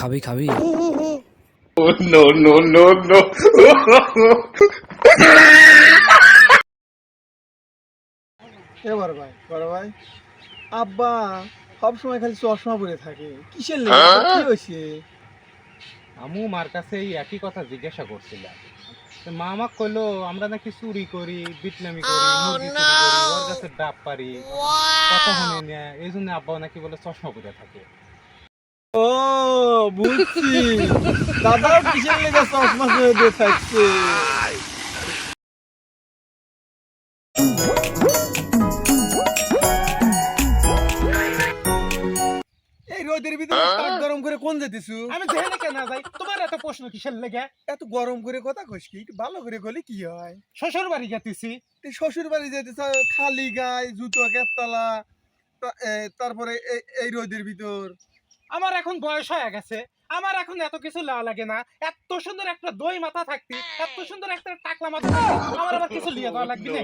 খাবি খাবি। no, no, no, no. এ ভাই বড় ভাই। আব্বা সব সময় খালি চশমা পরে থাকে। কিসের লেগে? কি হয়েছে? আমু মার কাছে এই একই কথা জিজ্ঞাসা করছিলাম। তো মা আমাক কইলো আমরা নাকি চুরি করি বিটলামি করি মুরগি চুরি করি ওর কাছে ডাব পারি। কথা শুনে নিয়ে এই জন্য আব্বা নাকি বলে চশমা পরে থাকে। ও বুঝছি। দাদাও কিসের লেগে চশমা পরে দিয়ে থাকছে? রোদের ভিতরে তাক গরম করে কোন যেতেছু? আমি যেখানে কেন যাই। তোমার এত প্রশ্ন কিসের লেগে? এত গরম করে কথা কইস কি? ভালো করে গলি কি হয়? শ্বশুর বাড়ি গেতেছি তুই শ্বশুর বাড়ি যেতেছ খালি গায়ে জুতো কেতলা তারপরে এই- এই রোদের ভিতর। আমার এখন বয়স হয়ে গেছে আমার এখন এত কিছু লা লাগে না এত সুন্দর একটা দই মাথা থাকতি এত সুন্দর একটা টাকলা মাথা আমার আবার কিছু লিয়ে দেওয়া লাগবে না